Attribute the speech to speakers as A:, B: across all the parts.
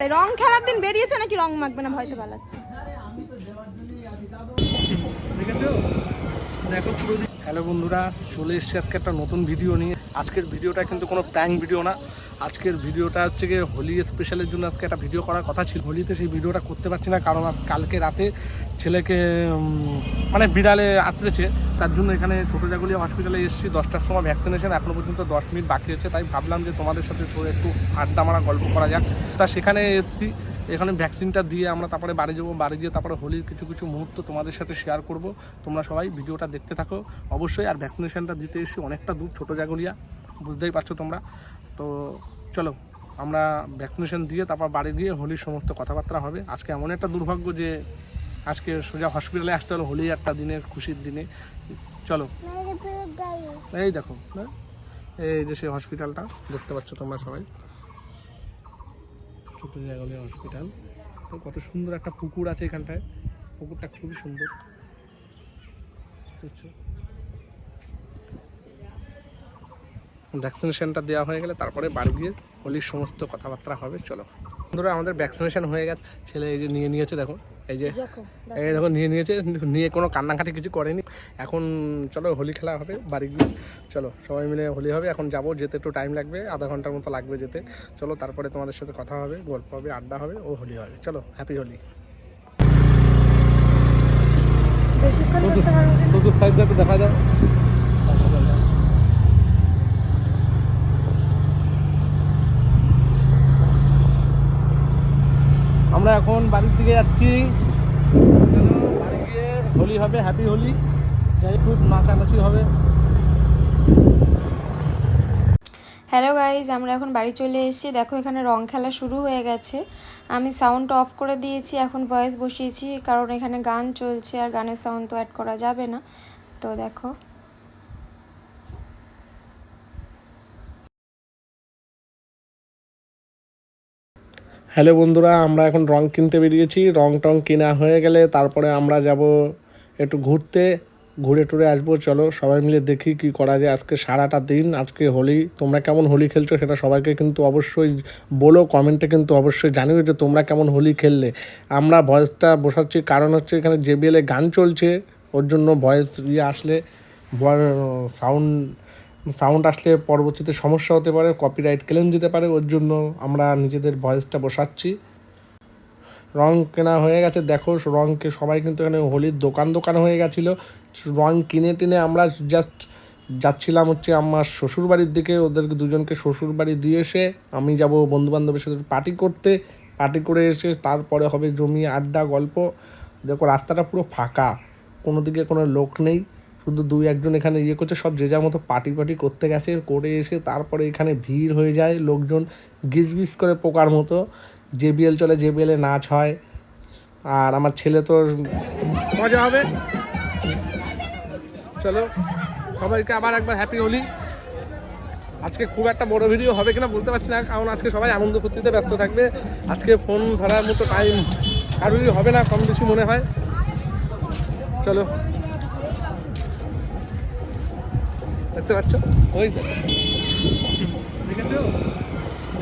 A: রং খেলার দিন বেরিয়েছে নাকি রং মাখবে না ভয়তে পালাচ্ছে?
B: হ্যালো বন্ধুরা, চলে এসছি আজকে একটা নতুন ভিডিও নিয়ে। আজকের ভিডিওটা কিন্তু কোনো প্র্যাঙ্ক ভিডিও না। আজকের ভিডিওটা হচ্ছে গিয়ে হোলি স্পেশালের জন্য আজকে একটা ভিডিও করার কথা ছিল। হোলিতে সেই ভিডিওটা করতে পারছি না, কারণ আজ কালকে রাতে ছেলেকে মানে বিড়ালে আশ্রেছে তার জন্য এখানে ছোটো জাগুলিয়া হসপিটালে এসেছি, দশটার সময় ভ্যাকসিনেশন এখনও পর্যন্ত দশ মিনিট বাকি আছে। তাই ভাবলাম যে তোমাদের সাথে একটু আড্ডা মারা, গল্প করা যাক। তা সেখানে এসেছি, এখানে ভ্যাকসিনটা দিয়ে আমরা তারপরে বাড়ি যাব। বাড়ি গিয়ে তারপরে হোলির কিছু কিছু মুহূর্ত তোমাদের সাথে শেয়ার করব। তোমরা সবাই ভিডিওটা দেখতে থাকো। অবশ্যই আর ভ্যাকসিনেশনটা দিতে এসেছি অনেকটা দূর, ছোটো জাগুলিয়া। বুঝতেই পারছ তোমরা। তো চলো, আমরা ভ্যাকসিনেশন দিয়ে তারপর বাড়ি গিয়ে হোলির সমস্ত কথাবার্তা হবে। আজকে এমন একটা দুর্ভাগ্য যে আজকে সোজা হসপিটালে আসতে হলো, হোলি একটা দিনের খুশির দিনে। চলো। এই দেখো হ্যাঁ? এই যে সেই হসপিটালটা দেখতে পাচ্ছ তোমরা সবাই। ছোট জায়গায় হসপিটাল কত সুন্দর একটা পুকুর আছে এখানটায়। পুকুরটা খুবই সুন্দর। বুঝছ? ভ্যাকসিনেশনটা দেওয়া হয়ে গেলে তারপরে বাড়ি গিয়ে হোলির সমস্ত কথাবার্তা হবে চলো। বন্ধুরা আমাদের ভ্যাকসিনেশন হয়ে গেছে। ছেলে এই যে নিয়ে নিয়েছে দেখো এই যে এই দেখো নিয়ে নিয়েছে নিয়ে কোনো কান্নাকাটি কিছু করেনি। এখন চলো হোলি খেলা হবে বাড়ি গিয়ে। চলো সবাই মিলে হোলি হবে এখন যাব যেতে একটু টাইম লাগবে আধা ঘণ্টার মতো লাগবে যেতে। চলো তারপরে তোমাদের সাথে কথা হবে গল্প হবে আড্ডা হবে ও হোলি হবে। চলো হ্যাপি হোলি। দেখা যায় আমরা এখন বাড়ির দিকে যাচ্ছি। বাড়ি গিয়ে হোলি হবে হ্যাপি হোলি। যাই খুব নাচানাচি হবে।
A: হ্যালো গাইজ আমরা এখন বাড়ি চলে এসেছি। দেখো, এখানে রং খেলা শুরু হয়ে গেছে। আমি সাউন্ড অফ করে দিয়েছি, এখন ভয়েস বসিয়েছি, কারণ এখানে গান চলছে, আর গানের সাউন্ড তো অ্যাড করা যাবে না। তো দেখো।
B: হ্যালো বন্ধুরা, আমরা এখন রং কিনতে বেরিয়েছি। রং টং কেনা হয়ে গেলে তারপরে আমরা যাব একটু ঘুরতে। ঘুরে টুরে আসব, চলো সবাই মিলে দেখি কি করা যায়। আজকে সারাটা দিন, আজকে হোলি। তোমরা কেমন হোলি খেলছো সেটা সবাইকে কিন্তু অবশ্যই বলো কমেন্টে কিন্তু অবশ্যই জানিও যে তোমরা কেমন হোলি খেললে। আমরা ভয়েসটা বসাচ্ছি, কারণ হচ্ছে এখানে জেবিএলে গান চলছে, ওর জন্য ভয়েস ইয়ে আসলে সাউন্ড সাউন্ড আসলে পরবর্তীতে সমস্যা হতে পারে কপিরাইট ক্লেম দিতে পারে, ওর জন্য আমরা নিজেদের ভয়েসটা বসাচ্ছি। রং কেনা হয়ে গেছে, দেখো রংকে সবাই কিন্তু এখানে হোলির দোকান দোকান হয়ে গেছিল। রং কিনে টিনে আমরা জাস্ট যাচ্ছিলাম হচ্ছে আমার শ্বশুর বাড়ির দিকে, ওদেরকে দুজনকে শ্বশুর বাড়ি দিয়ে এসে আমি যাব বন্ধু বান্ধবের সাথে পার্টি করতে। পার্টি করে এসে তারপরে হবে জমি আড্ডা, গল্প। দেখো রাস্তাটা পুরো ফাঁকা, কোনো দিকে কোনো লোক নেই। শুধু দুই একজন এখানে ইয়ে করছে, সব যে যার মতো পার্টি পার্টি করতে গেছে, করে এসে তারপরে এখানে ভিড় হয়ে যায়, লোকজন গিজ গিজ করে পোকার মতো। জেবিএল চলে জেবিএলে নাচ হয়। আর আমার ছেলে তো মজা হবে। চলো, সবাইকে আবার একবার হ্যাপি হোলি আজকে খুব একটা বড় ভিডিও হবে কিনা বলতে পারছি না, কারণ আজকে সবাই আনন্দ ফুর্তিতে ব্যস্ত থাকবে। আজকে ফোন ধরার মতো টাইম কারোরই হবে না, কম বেশি মনে হয়। চলো। দেখতে পাচ্ছ? ওই দেখো। দেখেছ?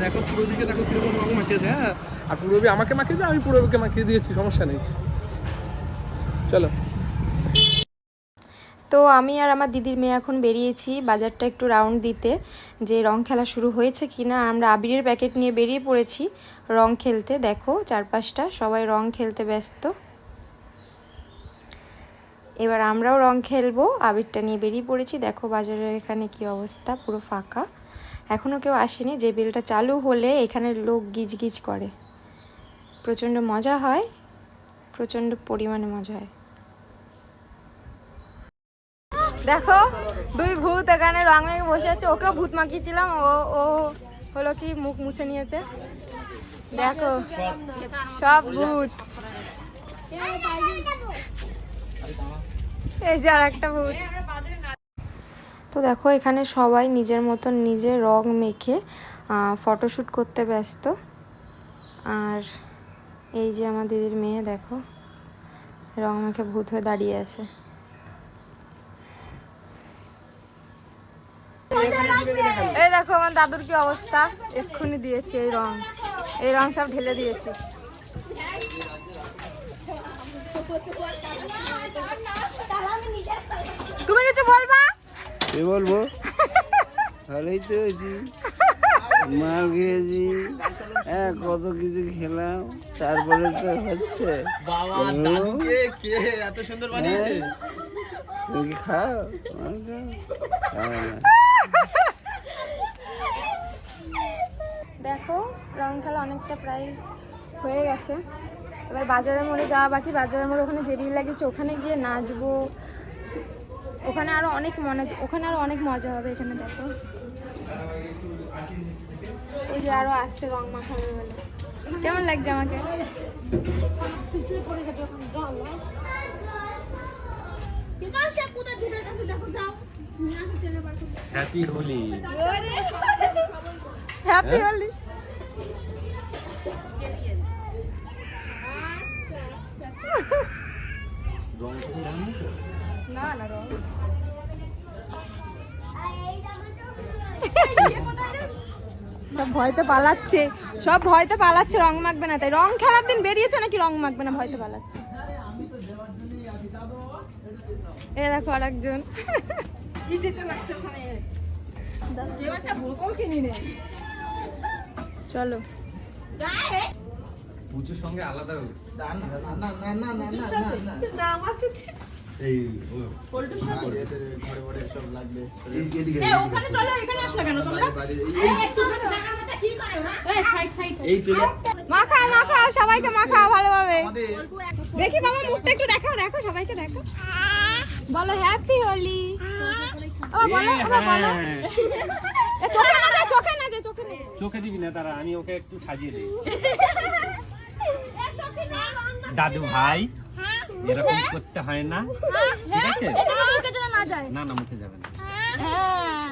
B: দেখো পুরোদিকে দেখো কীরকম রং মাখিয়েছে হ্যাঁ? আর পুরবি আমাকে মাখিয়ে দেয় আমি পুরবিকে মাখিয়ে দিয়েছি সমস্যা নেই। চলো।
A: তো আমি আর আমার দিদির মেয়ে এখন বেরিয়েছি বাজারটা একটু রাউন্ড দিতে যে রং খেলা শুরু হয়েছে কি না আমরা আবিরের প্যাকেট নিয়ে বেরিয়ে পড়েছি রং খেলতে দেখো চারপাশটা সবাই রং খেলতে ব্যস্ত। এবার আমরাও রং খেলব। আবিরটা নিয়ে বেরিয়ে পড়েছি। দেখো বাজারের এখানে কি অবস্থা, পুরো ফাঁকা। এখনও কেউ আসেনি। যে বিলটা চালু হলে এখানে লোক গিজ গিজ করে। প্রচণ্ড মজা হয়, প্রচণ্ড পরিমাণে মজা হয়। দেখো, দুই ভূত এখানে রং মেখে বসে আছে। ওকেও ভূত মাখিয়েছিলাম। ও ও হলো কি মুখ মুছে নিয়েছে। দেখো, সব ভূত। এই যে আর একটা তো দেখো এখানে সবাই নিজের মতন নিজে রং মেখে ফটোশ্যুট করতে ব্যস্ত। আর এই যে আমার দিদির মেয়ে দেখো রং মেখে ভূত হয়ে দাঁড়িয়ে আছে। এই দেখো আমার দাদুর কি অবস্থা? এক্ষুনি দিয়েছে এই রং।
C: এই রং সব ঢেলে দিয়েছি। তুমি কিছু বলবা?
D: কি বলব? ভালোই তো হয়েছি মাল খেয়েছি। হ্যাঁ কত কিছু খেলাম। তারপরে তো হচ্ছে।
E: বাবা
D: হুম।
E: কে কে এত সুন্দর বানিয়েছে?
D: হ্যাঁ। তুমি খাও? খাও? না।
C: দেখো রং খেলা অনেকটা প্রায় হয়ে গেছে। এবার বাজারের মোড়ে যাওয়া বাকি বাজারের মোড়ে ওখানে জেবিল লাগিয়েছে ওখানে গিয়ে নাচবো। ওখানে আরও অনেক মনে ওখানে আরও অনেক মজা হবে এখানে দেখো। এই যে আরও আসছে রং মাখাবে বলে কেমন লাগছে আমাকে?
E: হ্যাপি হোলি।
C: হ্যাপি হোলি। না না, রং সব ভয়তে পালাচ্ছে। সব ভয়তে পালাচ্ছে, রং মাখবে না। তাই রং খেলার দিন বেরিয়েছে নাকি রং মাখবে না? ভয়তে পালাচ্ছে। এ দেখো আর একজন চলো।
E: পুজোর সঙ্গে আলাদা
F: না না না না না না না না
E: এই
F: এদের ঘরে ঘরে সব লাগবে।
G: ওখানে চলো এখানে আসলে কেন তোমরা?
F: বাড়ি এই এই পেলে
C: মাখা মাখা সবাইকে মাখা ভালোভাবে। দেখি বাবা মুখটা একটু দেখাও দেখো সবাইকে দেখো। বলো হ্যাপি হোলি ও বলো ও বলো। চোখে না দে চোখে না চোখে না
H: চোখে দিবি না তারা আমি ওকে একটু সাজিয়ে দিই। দাদু ভাই এরকম করতে হয় না ঠিক আছে?
C: না
H: না না মুখে যাবে না।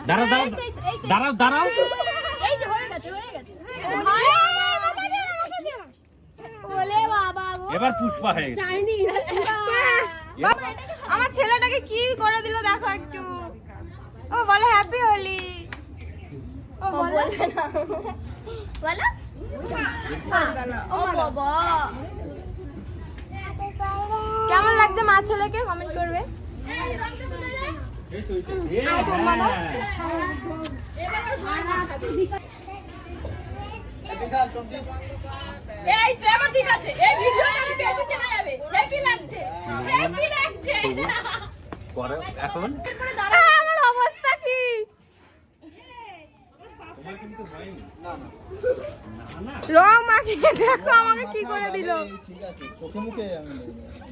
H: দাঁড়াও দাঁড়াও দাঁড়াও দাঁড়াও।
G: এই যে হয়ে গেছে হয়ে গেছে
C: বলে বাবা গো।
H: এবার পুষ্পা হয়ে গেছে।
C: আমার ছেলেটাকে কি করে দিল দেখো একটু। ও বলে হ্যাপি হোলি। ও বলে।
G: ও বাবা।
C: কেমন লাগছে মা ছেলেকে? কমেন্ট করবে।
G: এই তো ঠিক আছে। এই ভিডিওটা আমি বেশি চেনা যাবে। হ্যাপি লাগছে? হ্যাপি লাগছে?
H: পরে এখন?
C: আমার অবস্থা কি? রং মাখিয়ে দেখো আমাকে কি করে দিল।
F: চোখে মুখে আমি।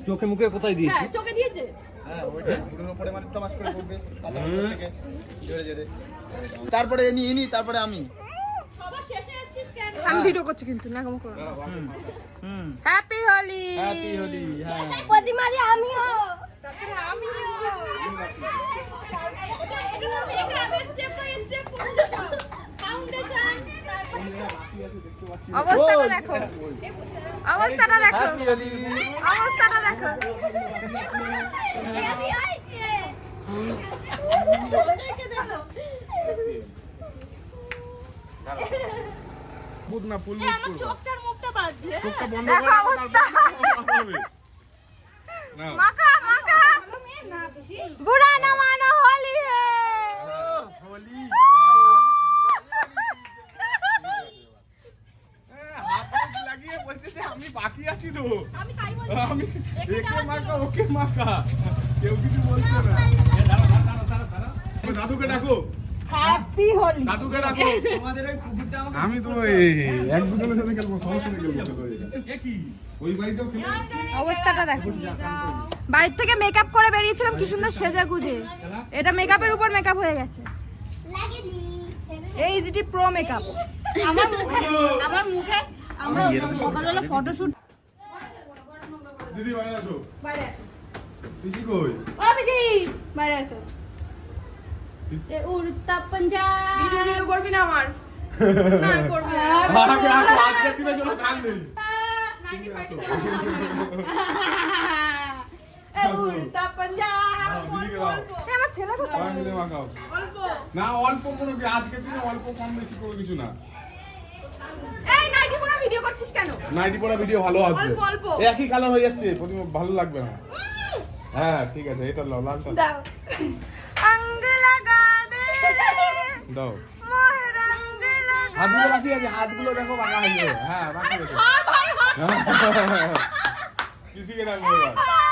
H: চোখে মুখে কোথায় দিয়েছি
G: হ্যাঁ চোখে দিয়েছে
F: হ্যাঁ ওইটা পুরোর উপরে মানে টমাস করে পড়বে থেকে জোরে জোরে তারপরে এনি ইনি তারপরে আমি
G: সবার শেষে আসছিস কেন
C: আমি ভিডিও করছি কিন্তু না কম করো
F: হুম
C: হ্যাপি হোলি
F: হ্যাপি হোলি হ্যাঁ
C: প্রতিমাদি আমিও
G: তারপরে আমিও এগুলো এগুলো আগে স্টেপ বাই স্টেপ ফাউন্ডেশন
C: অবস্থাটা দেখো। অবস্থাটা দেখো। অবস্থাটা দেখো।
I: না ফুল
G: চোখটার
C: মাকা মাকা বুড়া না মানো হোলি
I: হোলি। যে আমি আছি তো?
G: আমি তাই বলি।
I: আমি একে মাখা ওকে মাখা কেউ কিছু বলছে না। দাদুকে ডাকো।
C: হ্যাপি হোলি
I: দাদুকে ডাকো। আমি তো এক দুজনের সাথে খেলব সমস্যা নেই খেলব। ওই বাড়িতেও খেলব
C: অবস্থাটা দেখো। থেকে মেকআপ করে বেরিয়েছিলাম কি সুন্দর সেজে গুজে এটা মেকআপের উপর মেকআপ হয়ে গেছে। এই জিটি প্রো মেকআপ আমার মুখে আমার মুখে আমরা সকালবেলা ফটোশুট
I: দিদি বাইরে আসো।
C: বাইরে আসো।
I: পিসি কই?
G: ও বিজি
C: বাইরে আসো।
G: এ উড়তা পাঞ্জাব।
C: ভিডিও করবি না আমার? না করবি না।
I: আগে আসো আজকের দিনের জন্য কাল নেই।
G: উড়তা পাঞ্জাব।
C: আমার ছেলে কোথায়?
I: মাখাও না অল্প কোনো কি আজকের দিনে অল্প কম বেশি কোনো কিছু না।
G: করছিস কেন?
I: নাইটি পড়া ভিডিও ভালো আসবে।
G: অল্প। অল্প
I: একই কালার হয়ে যাচ্ছে প্রতিমা ভালো লাগবে না। হ্যাঁ ঠিক আছে এটা লাও লাল
G: দাও।
A: আঙ্গ লাগা দে
I: দাও হাতগুলো রাখি আছে হাতগুলো দেখো বাঁকা হয়ে হ্যাঁ রাখি
G: হয়ে
I: গেছে পিসিকে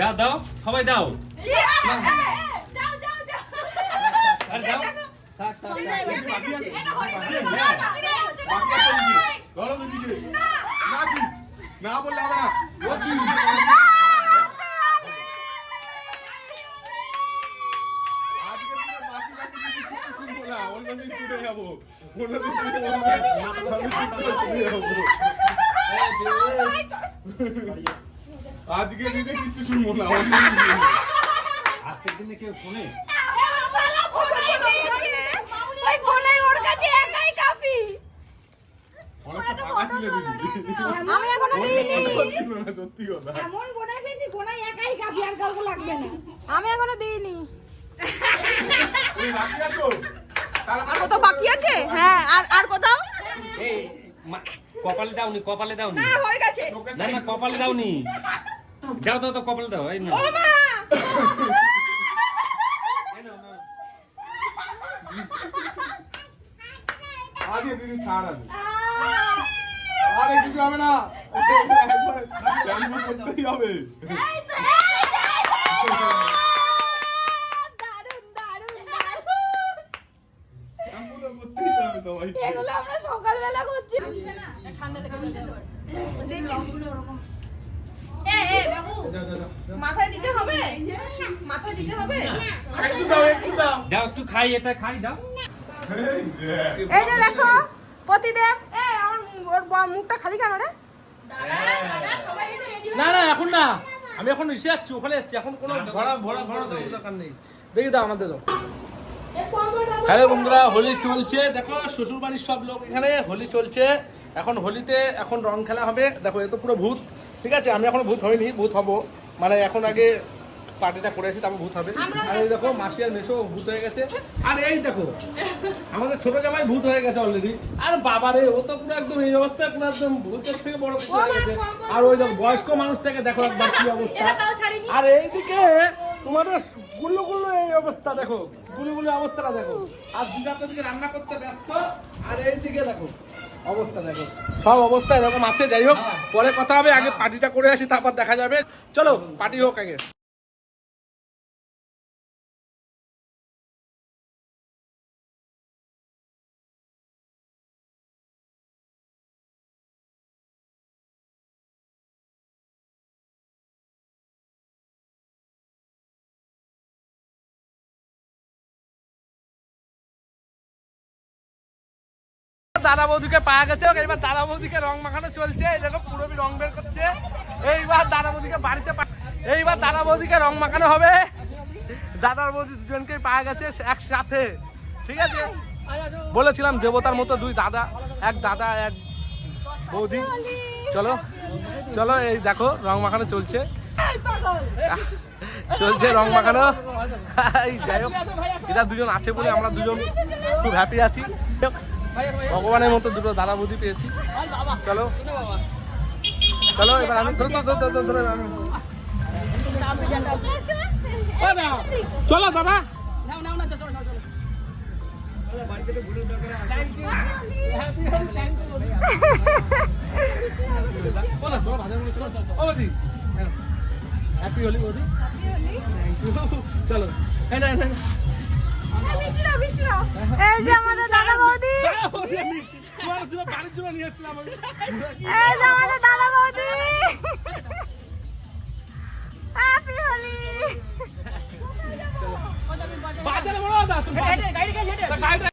G: এটা হয়ে
I: বাকি
G: গেল।
I: আছে
G: না,
I: বললে হবে না আজকে দিনে কিছু শুনব না।
H: আজকের দিনে কেউ শোনে?
G: আমি এখনও আর
A: দিইনি
I: মানে
G: কোথাও বাকি আছে? হ্যাঁ আর আর কোথাও?
H: এই মা- কপালে দাওনি কপালে দাওনি।
G: না হয়ে গেছে।
H: না না কপালে দাওনি। দাও দাও তো কপালে দাও এই না
G: ও মা!
I: আজকে দিদি ছাড় আছে আরে কিছু হবে না। করতেই হবে।
G: এই তো, এই তো, এই তো। দারুণ, দারুণ, দারুণ।
I: সবাই
G: এগুলো আমরা সকালবেলা করছি মাথায় দিতে হবে? মাথায় দিতে হবে?
I: দাও একটু দাও।
H: দাও একটু খাই এটা খাই দাও।
I: এই
A: যে দেখো প্রতিদেব। এ আমার ওর মুখটা খালি কেন রে?
B: না না এখন না। আমি এখন এসে যাচ্ছি ওখানে যাচ্ছি। এখন কোনো ভরা ভরা ভরা দরকার নেই। দেখি দাও আমাদের দাও। হ্যালো বন্ধুরা হোলি চলছে। দেখো শ্বশুর বাড়ির সব লোক এখানে হোলি চলছে। এখন হোলিতে এখন রং খেলা হবে। দেখো এ তো পুরো ভূত। ঠিক আছে আমি এখনও ভূত হইনি ভূত হব। মানে এখন আগে পার্টিটা করে আসি তারপর ভূত হবে। আর এই দেখো মাসি আর মেশো ভূত হয়ে গেছে। আর এই দেখো আমাদের ছোট জামাই ভূত হয়ে গেছে অলরেডি আর বাবা রে ও তো পুরো একদম এই অবস্থা পুরো একদম ভূতের থেকে বড় কিছু হয়ে গেছে। আর ওই দেখো বয়স্ক মানুষটাকে দেখো একবার কি অবস্থা। আর এইদিকে তোমাদের গুল্লো গুল্লো এই অবস্থা দেখো। গুলো গুলো অবস্থাটা দেখো। আর দুটা তো দিকে রান্না করতে ব্যস্ত। আর এইদিকে দেখো অবস্থা দেখো। সব অবস্থা এরকম আছে যাই হোক পরে কথা হবে আগে পার্টিটা করে আসি তারপর দেখা যাবে। চলো পার্টি হোক আগে। দাদা বৌদিকে পাওয়া গেছে এবার দাদা বৌদিকে রং মাখানো চলছে, এই দেখো পুরবি রং বের করছে। এইবার দাদা বৌদিকে বাড়িতে এইবার দাদা বৌদিকে রং মাখানো হবে। দাদার বৌদি দুজনকে পাওয়া গেছে একসাথে। ঠিক আছে? বলেছিলাম দেবতার মতো দুই দাদা, এক দাদা, এক বৌদি। চলো চলো, এই দেখো রং মাখানো চলছে। চলছে রং মাখানো। যাই হোক এটা দুজন আছে বলে আমরা দুজন খুব হ্যাপি আছি। ভগবানের মতো দুটো দাদা বৌদি পেয়েছি। চলো। চলো এবার আমি ধরো ধরো ধরো ধরো ধরো আমি। চলো দাদা। চলো, হ্যাপি হোলি বৌদি। এই না, এই
A: যে আমাদের দাদা বৌদি।
C: এই যে আমাদের দাদা বৌদি। হ্যাপি হোলি
J: বাজারে বড় দাদা গাড়ি গাড়িটা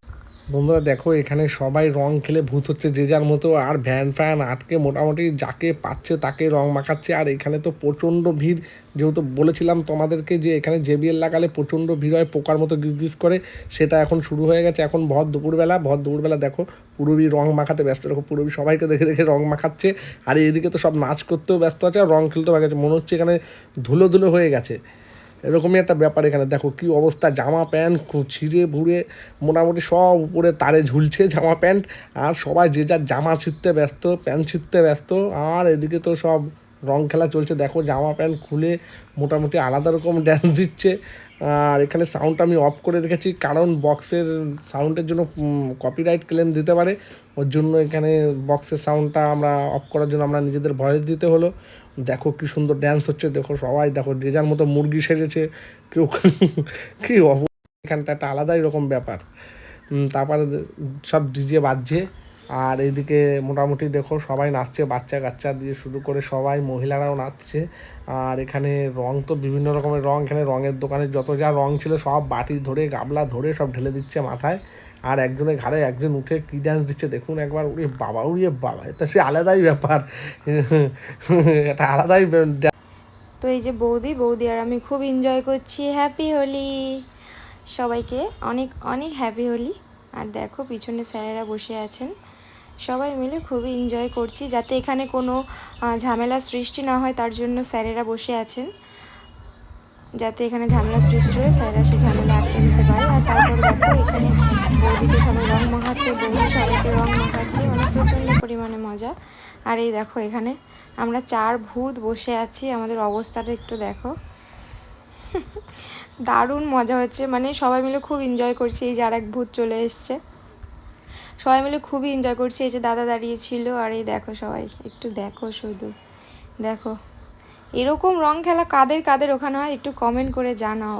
J: বন্ধুরা দেখো, এখানে সবাই রং খেলে ভূত হচ্ছে, যে যার মতো আর ভ্যান ফ্যান আটকে মোটামুটি যাকে পাচ্ছে তাকে রং মাখাচ্ছে। আর এখানে তো প্রচণ্ড ভিড়, যেহেতু বলেছিলাম তোমাদেরকে যে এখানে জেবিএল লাগালে প্রচণ্ড ভিড় হয়, পোকার মতো গিজ করে, সেটা এখন শুরু হয়ে গেছে। এখন ভর দুপুরবেলা ভর দুপুরবেলা দেখো, পুরবি রং মাখাতে ব্যস্ত, দেখো পুরবি সবাইকে দেখে দেখে রং মাখাচ্ছে, আর এদিকে তো সব নাচ করতেও ব্যস্ত আছে, আর রং খেলতেও গেছে মনে হচ্ছে এখানে ধুলো ধুলো হয়ে গেছে। এরকমই একটা ব্যাপার এখানে। দেখো কি অবস্থা, জামা প্যান্ট ছিঁড়ে ভুড়ে, মোটামুটি সব উপরে তারে ঝুলছে জামা প্যান্ট। আর সবাই যে যার জামা ছিঁড়তে ব্যস্ত, প্যান্ট ছিঁড়তে ব্যস্ত। আর এদিকে তো সব রং খেলা চলছে। দেখো জামা প্যান্ট খুলে মোটামুটি আলাদা রকম ড্যান্স দিচ্ছে। আর এখানে সাউন্ডটা আমি অফ করে রেখেছি, কারণ বক্সের সাউন্ডের জন্য কপিরাইট ক্লেম দিতে পারে। ওর জন্য এখানে বক্সের সাউন্ডটা আমরা অফ করার জন্য আমরা নিজেদের ভয়েস দিতে হলো। দেখো কি সুন্দর ড্যান্স হচ্ছে, দেখো সবাই, দেখো যে যার মতো মুরগি সেজেছে, কেউ কি এখানটা একটা আলাদাই রকম ব্যাপার। তারপরে সব ডিজে বাজছে, আর এদিকে মোটামুটি দেখো সবাই নাচছে, বাচ্চা কাচ্চা দিয়ে শুরু করে সবাই, মহিলারাও নাচছে। আর এখানে রং তো বিভিন্ন রকমের রং, এখানে রঙের দোকানে যত যা রং ছিল সব বাটি ধরে গাবলা ধরে সব ঢেলে দিচ্ছে মাথায়। আর একজনের ঘাড়ে একজন উঠে কী ডান্স দিচ্ছে দেখুন একবার উড়িয়ে বাবা উড়িয়ে বাবা, এটা সে আলাদাই ব্যাপার। এটা আলাদাই
A: তো এই যে বৌদি বৌদি আর আমি খুব এনজয় করছি। হ্যাপি হোলি সবাইকে অনেক অনেক হ্যাপি হোলি আর দেখো, পিছনে স্যারেরা বসে আছেন। সবাই মিলে খুবই এনজয় করছি, যাতে এখানে কোনো ঝামেলা সৃষ্টি না হয়, তার জন্য স্যারেরা বসে আছেন। যাতে এখানে ঝামেলা সৃষ্টি হয় স্যারেরা সেই ঝামেলা আটকে দিতে পারে। আর তারপর দেখো, এখানে বৌদিকে সবাই রং মাখাচ্ছে, বৌদি সবাইকে রং মাখাচ্ছে, অনেক প্রচণ্ড পরিমাণে মজা। আর এই দেখো এখানে আমরা চার ভূত বসে আছি, আমাদের অবস্থাটা একটু দেখো। দারুণ মজা হচ্ছে মানে সবাই মিলে খুব এনজয় করছি, এই যে আর এক ভূত চলে এসছে। সবাই মিলে খুবই এনজয় করছি, এই যে দাদা দাঁড়িয়ে ছিল, আর এই দেখো সবাই, একটু দেখো শুধু, দেখো। এরকম রং খেলা কাদের কাদের ওখানে হয় একটু কমেন্ট করে জানাও।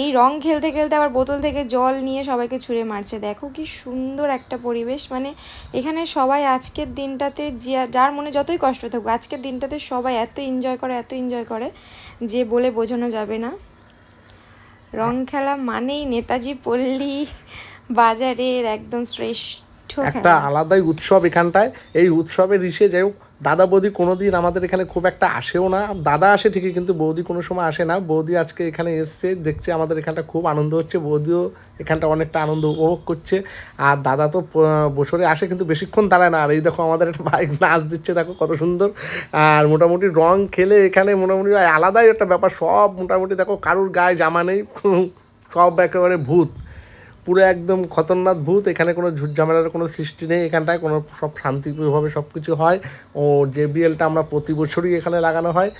A: এই রং খেলতে খেলতে আবার বোতল থেকে জল নিয়ে সবাইকে ছুঁড়ে মারছে। দেখো কি সুন্দর একটা পরিবেশ। মানে এখানে সবাই আজকের দিনটাতে যে যার মনে যতই কষ্ট থাকুক আজকের দিনটাতে সবাই এত এনজয় করে এত এনজয় করে যে বলে বোঝানো যাবে না। রং খেলা মানেই নেতাজি পল্লী বাজারের একদম শ্রেষ্ঠ
J: একটা আলাদাই উৎসব এখানটায়। এই উৎসবের ইসে যাই হোক দাদা বৌদি কোনো দিন আমাদের এখানে খুব একটা আসেও না। দাদা আসে ঠিকই, কিন্তু বৌদি কোনো সময় আসে না। বৌদি আজকে এখানে এসছে, দেখছে আমাদের এখানটা খুব আনন্দ হচ্ছে। বৌদিও এখানটা অনেকটা আনন্দ উপভোগ করছে। আর দাদা তো বছরে আসে কিন্তু বেশিক্ষণ দাঁড়ায় না। আর এই দেখো আমাদের একটা বাইক নাচ দিচ্ছে, দেখো কত সুন্দর। আর মোটামুটি রং খেলে এখানে মোটামুটি আলাদাই একটা ব্যাপার। সব মোটামুটি দেখো কারুর গায়ে জামা নেই। সব একেবারে ভূত। পুরো একদম খতরনাক ভূত, এখানে কোনো ঝামেলার কোনো সৃষ্টি নেই এখানটায়, কোনো সব শান্তিপ্রিয়ভাবে সব কিছু হয়। ও যে বিএলটা আমরা প্রতি বছরই এখানে লাগানো হয়।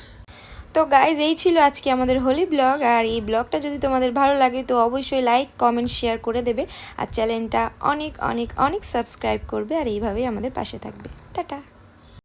A: তো গাইজ এই ছিল আজকে আমাদের হোলি ব্লগ। আর এই ব্লগটা যদি তোমাদের ভালো লাগে, তো অবশ্যই লাইক কমেন্ট শেয়ার করে দেবে। আর চ্যানেলটা অনেক অনেক অনেক সাবস্ক্রাইব করবে। আর এইভাবেই আমাদের পাশে থাকবে। টাটা।